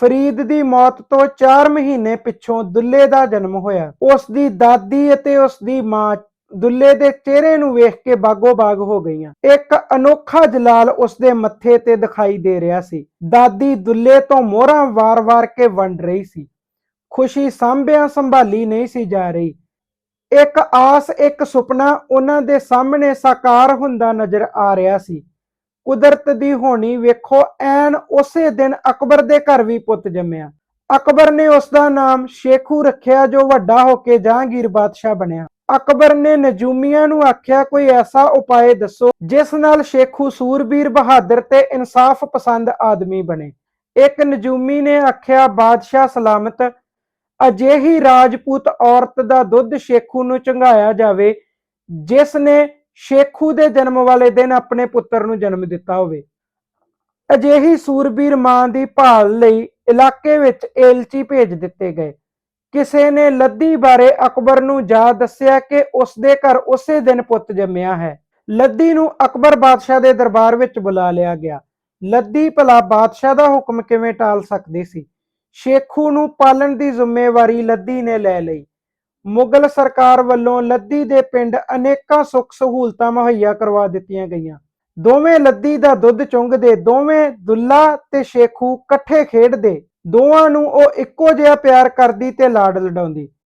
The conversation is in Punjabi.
ਫਰੀਦ ਦੀ ਮੌਤ ਤੋਂ 4 ਮਹੀਨੇ ਪਿੱਛੋਂ ਦੁੱਲੇ ਦਾ ਜਨਮ ਹੋਇਆ। ਉਸ ਦੀ ਦਾਦੀ ਅਤੇ ਉਸ ਦੀ ਮਾਂ ਦੁੱਲੇ ਦੇ ਚਿਹਰੇ ਨੂੰ ਵੇਖ ਕੇ ਬਾਗੋ-ਬਾਗ ਹੋ ਗਈਆਂ। ਇੱਕ ਅਨੋਖਾ ਜਲਾਲ ਉਸ ਦੇ ਮੱਥੇ ਤੇ ਦਿਖਾਈ ਦੇ ਰਿਹਾ ਸੀ। ਦਾਦੀ ਦੁੱਲੇ ਤੋਂ ਮੋਹਰਾਂ ਵਾਰ-ਵਾਰ ਕੇ ਵੰਡ ਰਹੀ ਸੀ। ਖੁਸ਼ੀ ਸਾਂਭਿਆਂ ਸੰਭਾਲੀ ਨਹੀਂ ਸੀ ਜਾ ਰਹੀ। ਇੱਕ ਆਸ, ਇੱਕ ਸੁਪਨਾ ਉਹਨਾਂ ਦੇ ਸਾਹਮਣੇ ਸਾਕਾਰ ਹੁੰਦਾ ਨਜ਼ਰ ਆ ਰਿਹਾ ਸੀ। ਕੁਦਰਤ ਦੀ ਹੋਣੀ ਵੇਖੋ, ਐਨ ਉਸੇ ਦਿਨ ਅਕਬਰ ਦੇ ਘਰ ਵੀ ਪੁੱਤ ਜੰਮਿਆ। ਅਕਬਰ ਨੇ ਉਸ ਦਾ ਨਾਮ ਸ਼ੇਖੂ ਰੱਖਿਆ, ਜੋ ਵੱਡਾ ਹੋ ਕੇ ਜਹਾਂਗੀਰ ਬਾਦਸ਼ਾਹ ਬਣਿਆ। ਅਕਬਰ ਨੇ ਨਜੂਮੀਆਂ ਨੂੰ ਆਖਿਆ, ਕੋਈ ਐਸਾ ਉਪਾਅ ਦੱਸੋ, ਜਿਸ ਨਾਲ ਸ਼ੇਖੂ ਸੂਰਬੀਰ ਬਹਾਦਰ ਤੇ ਇਨਸਾਫ ਪਸੰਦ ਆਦਮੀ ਬਣੇ। ਇੱਕ ਨਜੂਮੀ ਨੇ ਆਖਿਆ, ਬਾਦਸ਼ਾਹ ਸਲਾਮਤ, ਅਜਿਹੀ ਰਾਜਪੂਤ ਔਰਤ ਦਾ ਦੁੱਧ ਸ਼ੇਖੂ ਨੂੰ ਚੰਗਾਇਆ ਜਾਵੇ, ਜਿਸ ਨੇ ਸ਼ੇਖੂ ਦੇ ਜਨਮ ਵਾਲੇ ਦਿਨ ਆਪਣੇ ਪੁੱਤਰ ਨੂੰ ਜਨਮ ਦਿੱਤਾ ਹੋਵੇ। ਅਜਿਹੀ ਸੂਰਬੀਰ ਮਾਂ ਦੀ ਭਾਲ ਲਈ ਇਲਾਕੇ ਵਿੱਚ ਏਲਚੀ ਭੇਜ ਦਿੱਤੇ ਗਏ। ਕਿਸੇ ਨੇ ਲੱਦੀ ਬਾਰੇ ਅਕਬਰ ਨੂੰ ਜਾ ਦੱਸਿਆ ਕਿ ਉਸ ਦੇ ਘਰ ਉਸੇ ਦਿਨ ਪੁੱਤ ਜੰਮਿਆ ਹੈ। ਲੱਦੀ ਨੂੰ ਅਕਬਰ ਬਾਦਸ਼ਾਹ ਦੇ ਦਰਬਾਰ ਵਿੱਚ ਬੁਲਾ ਲਿਆ ਗਿਆ। ਲੱਦੀ ਭਲਾ ਬਾਦਸ਼ਾਹ ਦਾ ਹੁਕਮ ਕਿਵੇਂ ਟਾਲ ਸਕਦੀ ਸੀ? ਸ਼ੇਖੂ ਨੂੰ ਪਾਲਣ ਦੀ ਜ਼ਿੰਮੇਵਾਰੀ ਲੱਦੀ ਨੇ ਲੈ ਲਈ। ਮੁਗਲ ਸਰਕਾਰ ਵੱਲੋਂ ਲੱਦੀ ਦੇ ਪਿੰਡ ਅਨੇਕਾਂ ਸੁੱਖ ਸਹੂਲਤਾਂ ਮੁਹੱਈਆ ਕਰਵਾ ਦਿੱਤੀਆਂ ਗਈਆਂ। ਦੋਵੇਂ ਲੱਦੀ ਦਾ ਦੁੱਧ ਚੁੰਗਦੇ, ਦੋਵੇਂ ਦੁੱਲਾ ਤੇ ਸ਼ੇਖੂ ਇਕੱਠੇ ਖੇਡਦੇ, ਦੋਵਾਂ ਨੂੰ ਉਹ ਇੱਕੋ ਜਿਹਾ ਪਿਆਰ ਕਰਦੀ ਤੇ ਲਾਡ ਲਡਾਉਂਦੀ।